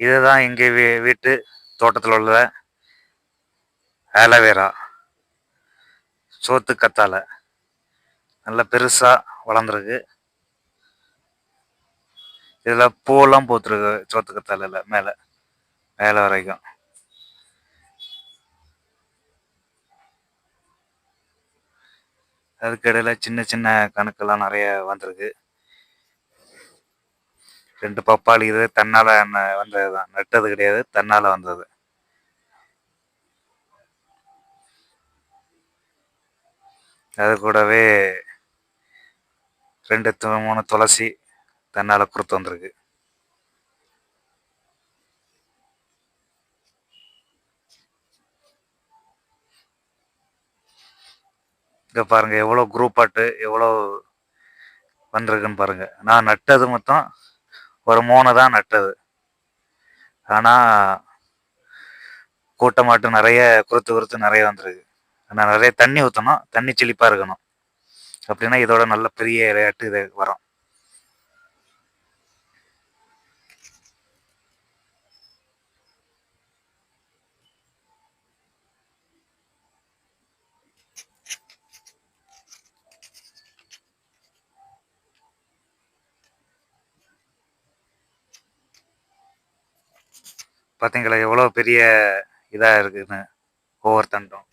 இதுதான் எங்கள் வீ வீட்டு தோட்டத்தில் உள்ள ஆலோவேரா. சோத்து கத்தால நல்லா பெருசாக வளர்ந்துருக்கு. இதில் பூவெல்லாம் பூத்துருக்கு சோத்து கத்தாலையில் மேலே மேலே வரைக்கும். அதுக்கு இடையில சின்ன சின்ன கணக்கெல்லாம் நிறைய வந்திருக்கு. ரெண்டு பப்பாளி இது தன்னால் வந்தது தான் நட்டது கிடையாது தன்னால் வந்தது. அது கூடவே ரெண்டு மூணு துளசி தன்னால் கொடுத்து வந்திருக்கு. இங்கே பாருங்க எவ்வளோ குரூப் ஆட்டு எவ்வளோ வந்திருக்குன்னு பாருங்க. நான் நட்டது மொத்தம் ஒரு மூணு தான் நட்டது. ஆனால் கூட்டமாட்டு நிறைய குறுத்து குறுத்து நிறைய வந்திருக்கு. ஆனால் நிறைய தண்ணி ஊற்றணும் தண்ணி செழிப்பாக இருக்கணும். அப்படின்னா இதோட நல்ல பெரிய விளையாட்டு இது வரும். பார்த்தீங்களா எவ்வளோ பெரிய இதாக இருக்குதுன்னு ஒவ்வொரு தண்டும்.